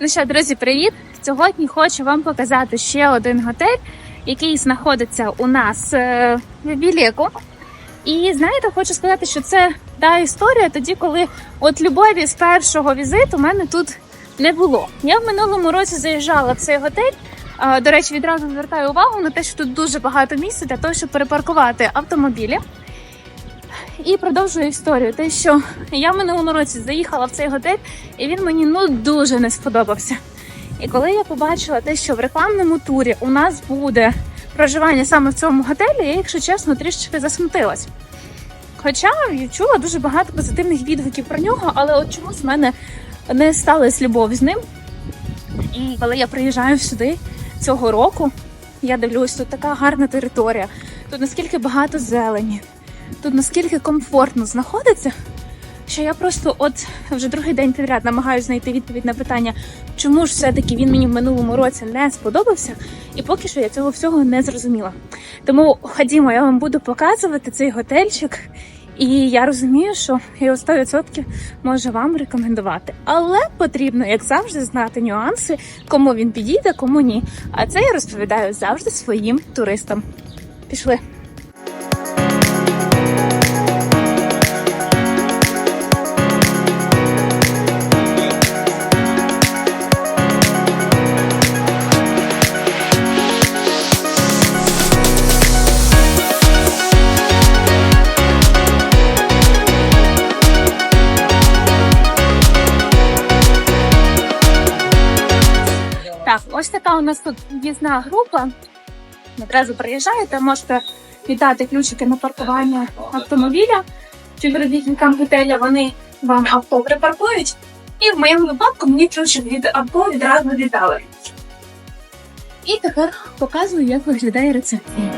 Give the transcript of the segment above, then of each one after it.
Ну що, друзі, привіт! Сьогодні хочу вам показати ще один готель, який знаходиться у нас е, в Біліку. І знаєте, хочу сказати, що це та історія тоді, коли от любові з першого візиту у мене тут не було. Я в минулому році заїжджала в цей готель. До речі, відразу звертаю увагу на те, що тут дуже багато місця для того, щоб перепаркувати автомобілі. І продовжую історію. Те, що я в минулому році заїхала в цей готель, і він мені ну дуже не сподобався. І коли я побачила те, що в рекламному турі у нас буде проживання саме в цьому готелі, я, якщо чесно, трішечки засмутилась. Хоча чула дуже багато позитивних відгуків про нього, але от чомусь в мене не сталася любов з ним. І коли я приїжджаю сюди цього року, я дивлюсь, тут така гарна територія, тут наскільки багато зелені, тут наскільки комфортно знаходиться, що я просто от вже другий день підряд намагаюся знайти відповідь на питання, чому ж все-таки він мені в минулому році не сподобався, і поки що я цього всього не зрозуміла. Тому ходімо, я вам буду показувати цей готельчик. І я розумію, що його 100% можу вам рекомендувати. Але потрібно, як завжди, знати нюанси, кому він підійде, кому ні. А це я розповідаю завжди своїм туристам. Пішли. Так, ось така у нас тут в'їзна група. Одразу приїжджаєте, можете віддати ключики на паркування автомобіля. Чи робітникам готеля вони вам авто припаркують. І в моєму випадку мені ключик від авто відразу віддали. І тепер показую, як виглядає рецепція.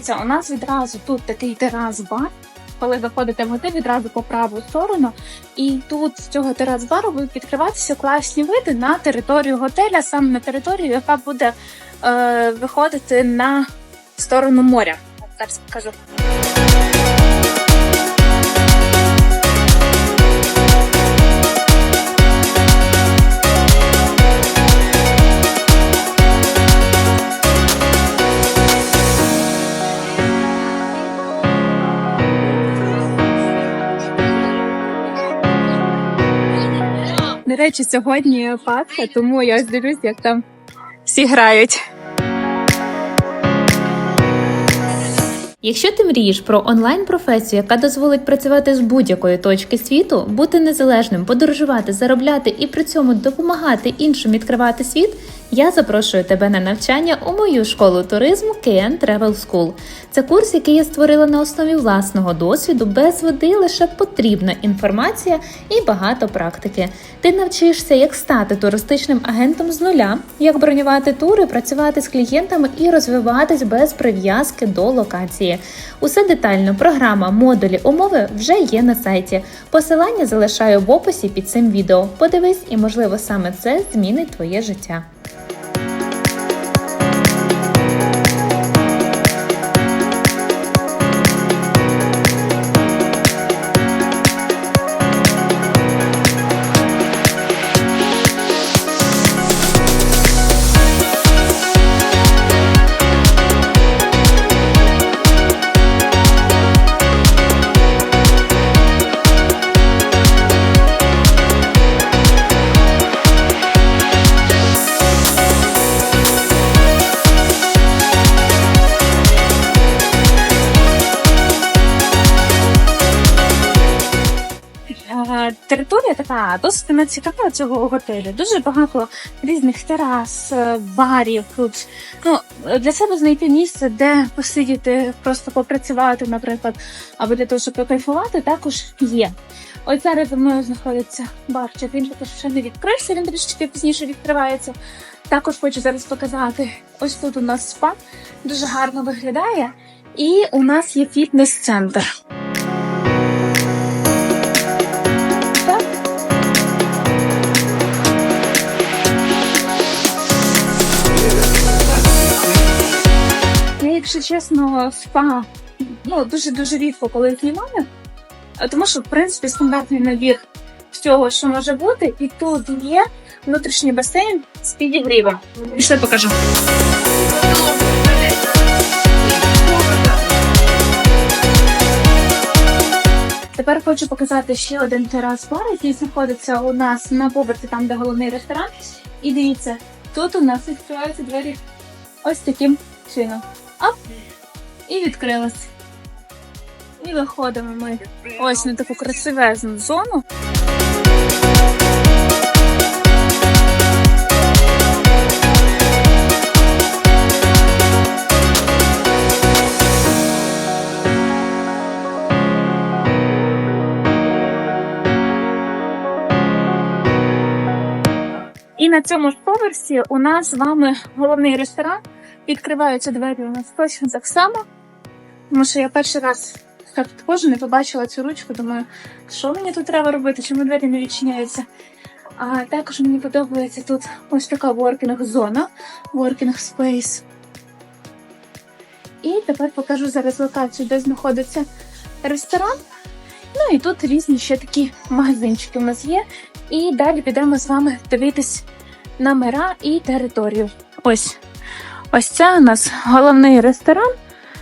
Дивіться, у нас відразу тут такий терас-бар. Коли заходите в готель, відразу по праву сторону, і тут з цього терас-бару будуть відкриватися класні види на територію готеля, саме на територію, яка буде е, виходити на сторону моря. Зараз скажу. Речі, сьогодні Пасха, тому я ось дивлюсь, як там всі грають. Якщо ти мрієш про онлайн-професію, яка дозволить працювати з будь-якої точки світу, бути незалежним, подорожувати, заробляти і при цьому допомагати іншим відкривати світ, я запрошую тебе на навчання у мою школу туризму KN Travel School. Це курс, який я створила на основі власного досвіду, без води лише потрібна інформація і багато практики. Ти навчишся, як стати туристичним агентом з нуля, як бронювати тури, працювати з клієнтами і розвиватись без прив'язки до локації. Усе детально, програма, модулі, умови вже є на сайті. Посилання залишаю в описі під цим відео. Подивись, і можливо саме це змінить твоє життя. Територія така досить вона цікава цього готелю. Дуже багато різних терас, е, барів. Тут ну для себе знайти місце, де посидіти, просто попрацювати, наприклад, або для того, щоб покайфувати, також є. Ось зараз за мною знаходиться барчик. Він також ще не відкрився, він трішечки пізніше відкривається. Також хочу зараз показати. Ось тут у нас спа дуже гарно виглядає, і у нас є фітнес-центр. Якщо чесно, спа ну, дуже-дуже рідко коли знімаю, тому що, в принципі, стандартний набір всього, що може бути, і тут є внутрішній басейн з підігрівом. Пішли покажу. Тепер хочу показати ще один терас бар, який знаходиться у нас на поверсі, там, де головний ресторан. І дивіться, тут у нас відкриваються двері ось таким чином. Оп! І відкрилась. І виходимо ми ось на таку красивезну зону. І на цьому ж поверсі у нас з вами головний ресторан. Відкриваються двері у нас точно так само. Тому що я перший раз так підходжу, не побачила цю ручку. Думаю, що мені тут треба робити, чому двері не відчиняються. А також мені подобається тут ось така воркінг зона, воркінг спейс. І тепер покажу зараз локацію, де знаходиться ресторан. Ну і тут різні ще такі магазинчики у нас є. І далі підемо з вами дивитись номера і територію. Ось. Ось це у нас головний ресторан,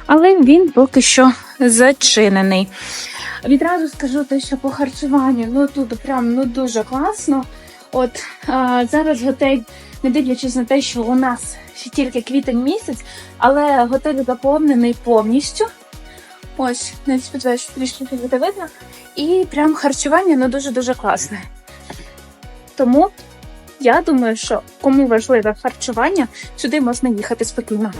але він поки що зачинений. Відразу скажу те, що по харчуванню ну тут прям ну дуже класно. От а, зараз готель, не дивлячись на те, що у нас ще тільки квітень місяць, але готель заповнений повністю. Ось, навіть сподіваюся, що трішки буде видно. І прям харчування ну дуже-дуже класне. Тому я думаю, що кому важливе харчування, сюди можна їхати спокійно.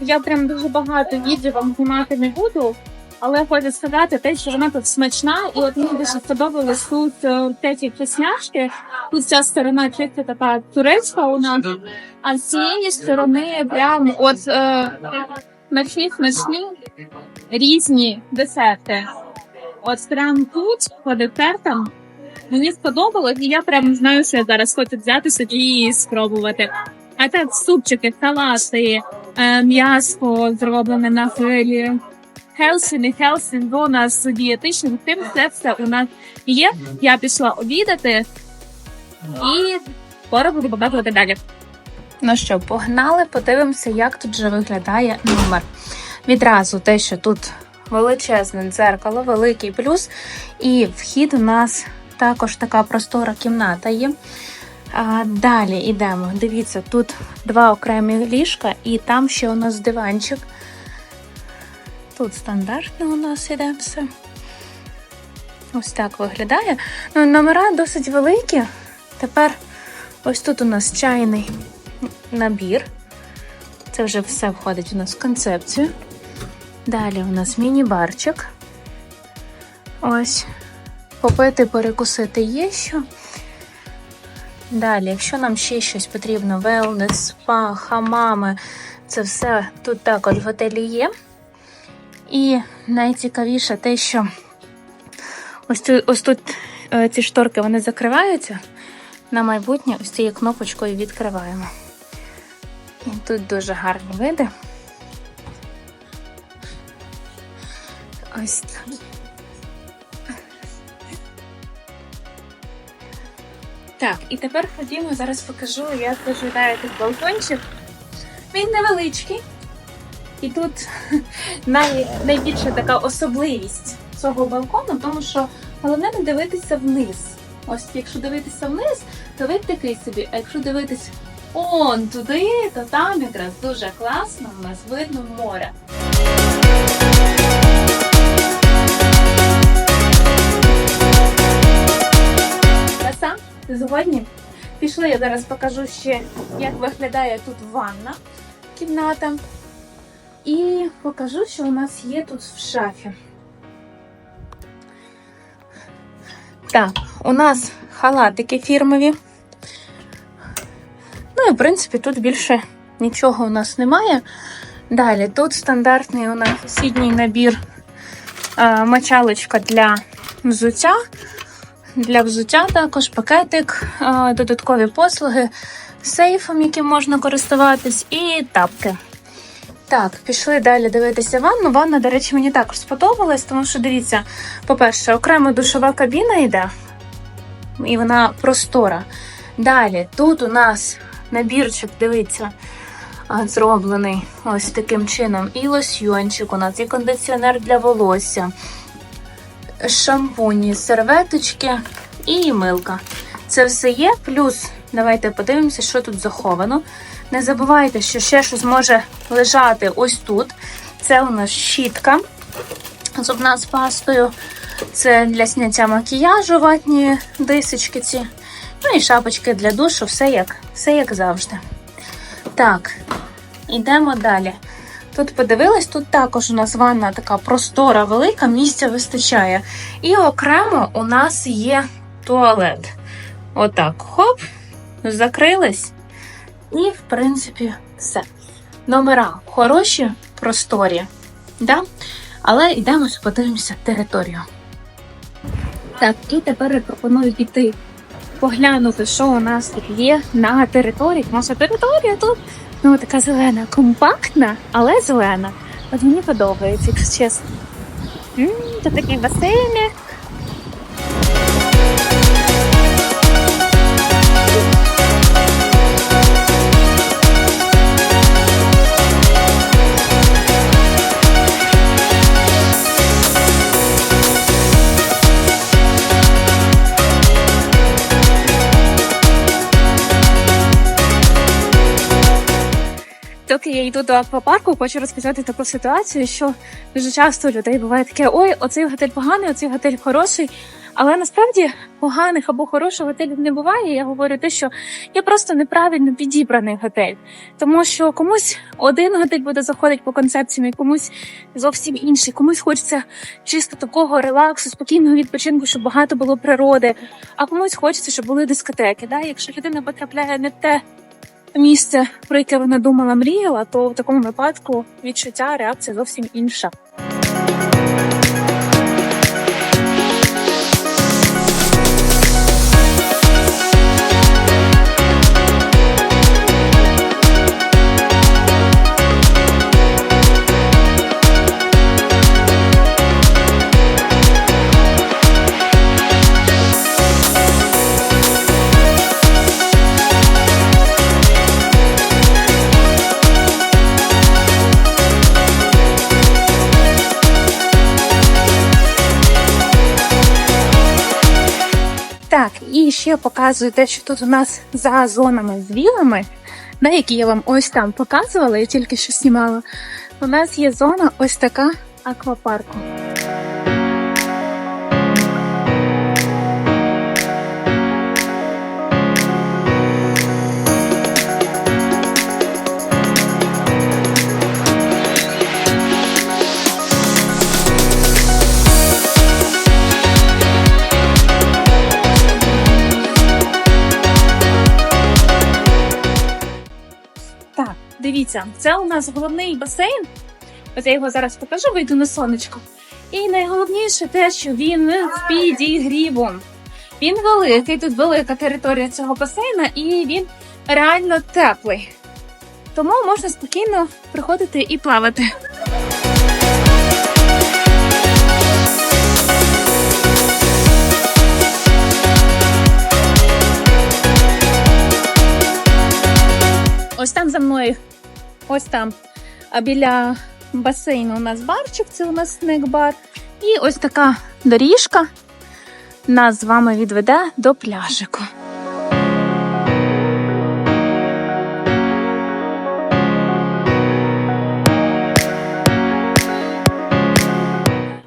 Я прям дуже багато відео вам знімати не буду, але хочу сказати те, що вона тут смачна, і от мені дуже сподобалось тут е, те ті вкусняшки. Тут ця сторона чисто така турецька у нас, а з цієї сторони прям от е, смачні смачні різні десерти. От прям тут по десертам мені сподобалось, і я прям знаю, що я зараз хочу взяти собі і спробувати. А так супчики, салати, м'ясо зроблене на грилі. Хелсі, не бо у нас дієтичним, тим це все у нас є. Я пішла обідати і скоро буду побачити далі. Ну що, погнали, подивимося, як тут же виглядає номер. Відразу те, що тут величезне дзеркало, великий плюс, і вхід у нас також така простора кімната є. Далі йдемо. Дивіться, тут два окремі ліжка, і там ще у нас диванчик. Тут стандартно у нас іде все. Ось так виглядає. Ну, номера досить великі. Тепер ось тут у нас чайний набір. Це вже все входить у нас в концепцію. Далі у нас міні-барчик. Ось. Попити, перекусити є що. Далі, якщо нам ще щось потрібно, велнес, спа, хамами, це все тут також в готелі є. І найцікавіше те, що ось, цю, ось тут е, ці шторки вони закриваються. На майбутнє ось цією кнопочкою відкриваємо. І тут дуже гарні види. Ось так. Так, і тепер ходімо, зараз покажу, як виглядає тут балкончик. Він невеличкий. І тут най, найбільша така особливість цього балкону, тому що головне не дивитися вниз. Ось якщо дивитися вниз, то вид такий собі. А якщо дивитися он туди, то там якраз дуже класно у нас видно море. Згодні? Пішли, я зараз покажу ще, як виглядає тут ванна кімната. І покажу, що у нас є тут в шафі. Так, у нас халатики фірмові. Ну і в принципі тут більше нічого у нас немає. Далі тут стандартний у нас сусідній набір е, мочалочка для взуття. Для взуття також пакетик, додаткові послуги сейфом, яким можна користуватись, і тапки. Так, пішли далі дивитися ванну. Ванна, до речі, мені також сподобалась, тому що дивіться, по-перше, окремо душова кабіна йде, і вона простора. Далі, тут у нас набірчик, дивіться, зроблений ось таким чином. І лосьйончик у нас, і кондиціонер для волосся, шампуні, серветочки і милка. Це все є. Плюс, давайте подивимося, що тут заховано. Не забувайте, що ще щось може лежати ось тут. Це у нас щітка зубна з пастою. Це для зняття макіяжу, ватні дисочки ці. Ну і шапочки для душу, все як, все як завжди. Так, йдемо далі. Тут подивилась, тут також у нас ванна така простора, велика, місця вистачає. І окремо у нас є туалет. Отак, хоп, закрились. І, в принципі, все. Номера хороші, просторі, да? але йдемо подивимося територію. Так, і тепер я пропоную піти поглянути, що у нас тут є на території. Наша територія тут ну, така зелена, компактна, але зелена. От мені подобається, якщо чесно. М, Тут такі басейни. Доки я йду до аквапарку, хочу розказати таку ситуацію, що дуже часто у людей буває таке: ой, оцей готель поганий, оцей готель хороший. Але насправді поганих або хороших готелів не буває. Я говорю те, що є просто неправильно підібраний готель, тому що комусь один готель буде заходити по концепціям, і комусь зовсім інший. Комусь хочеться чисто такого релаксу, спокійного відпочинку, щоб багато було природи. А комусь хочеться, щоб були дискотеки. Да? Якщо людина потрапляє не те місце, про яке вона думала, мріяла, то в такому випадку відчуття, реакція зовсім інша. І ще показую те, що тут у нас за зонами з вілами, да, які я вам ось там показувала, я тільки що знімала. У нас є зона ось така аквапарку. Дивіться, це у нас головний басейн. Ось я його зараз покажу, вийду на сонечко. І найголовніше те, що він з підігрівом. Він великий, тут велика територія цього басейна, і він реально теплий. Тому можна спокійно приходити і плавати. Ось там за мною, ось там, біля басейну у нас барчик, це у нас снек-бар. І ось така доріжка нас з вами відведе до пляжику.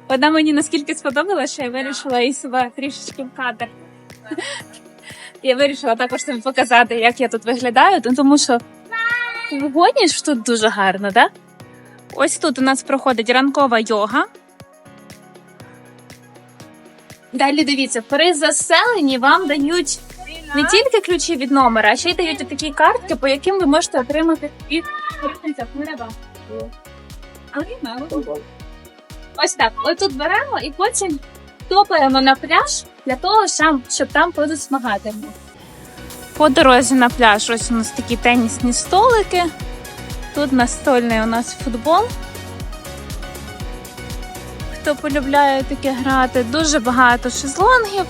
Вона мені наскільки сподобалася, що я вирішила її себе трішечки в кадр. Я вирішила також тобі показати, як я тут виглядаю, тому що вгодні ж тут дуже гарно, так? Ось тут у нас проходить ранкова йога. Далі дивіться, при заселенні вам дають не тільки ключі від номера, а ще й дають такі картки, по яким ви можете отримати від Ось так. Ось тут беремо і потім топаємо на пляж для того, щоб там позасмагати. По дорозі на пляж ось у нас такі тенісні столики. Тут настольний у нас футбол. Хто полюбляє таке грати, дуже багато шезлонгів,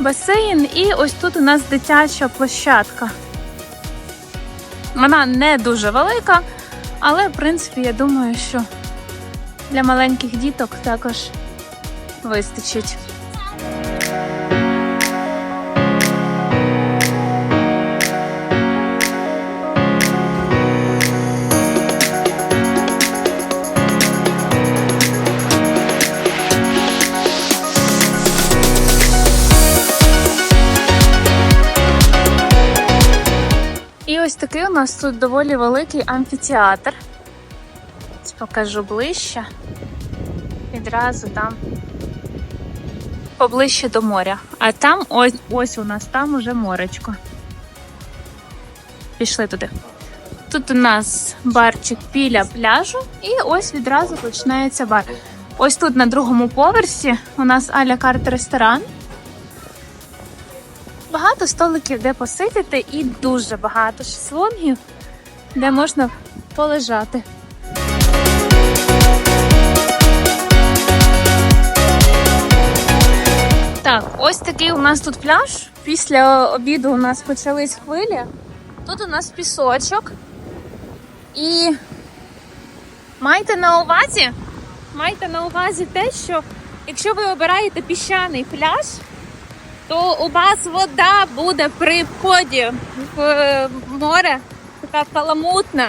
басейн і ось тут у нас дитяча площадка. Вона не дуже велика, але в принципі я думаю, що для маленьких діток також вистачить. І ось такий у нас тут доволі великий амфітеатр. Покажу ближче. Відразу там поближче до моря. А там ось ось у нас там уже моречко. Пішли туди. Тут у нас барчик біля пляжу, і ось відразу починається бар. Ось тут на другому поверсі у нас аля карт ресторан. Багато столиків, де посидіти, і дуже багато шезлонгів, де можна полежати. Так, ось такий у нас тут пляж. Після обіду у нас почались хвилі. Тут у нас пісочок. І майте на увазі, майте на увазі те, що якщо ви обираєте піщаний пляж, то у вас вода буде при вході в е, море така каламутна.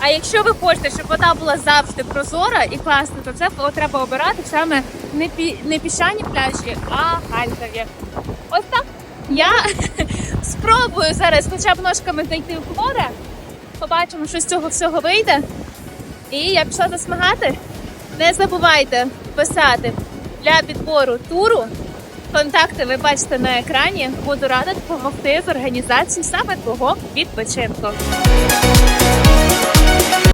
А якщо ви хочете, щоб вода була завжди прозора і класна, то це треба обирати саме не пі не піщані пляжі, а галькові. Ось так. Я спробую зараз хоча б ножками зайти в море. Побачимо, що з цього всього вийде. І я пішла засмагати. Не забувайте писати для підбору туру. Контакти ви бачите на екрані. Буду рада допомогти з організацією саме твого відпочинку.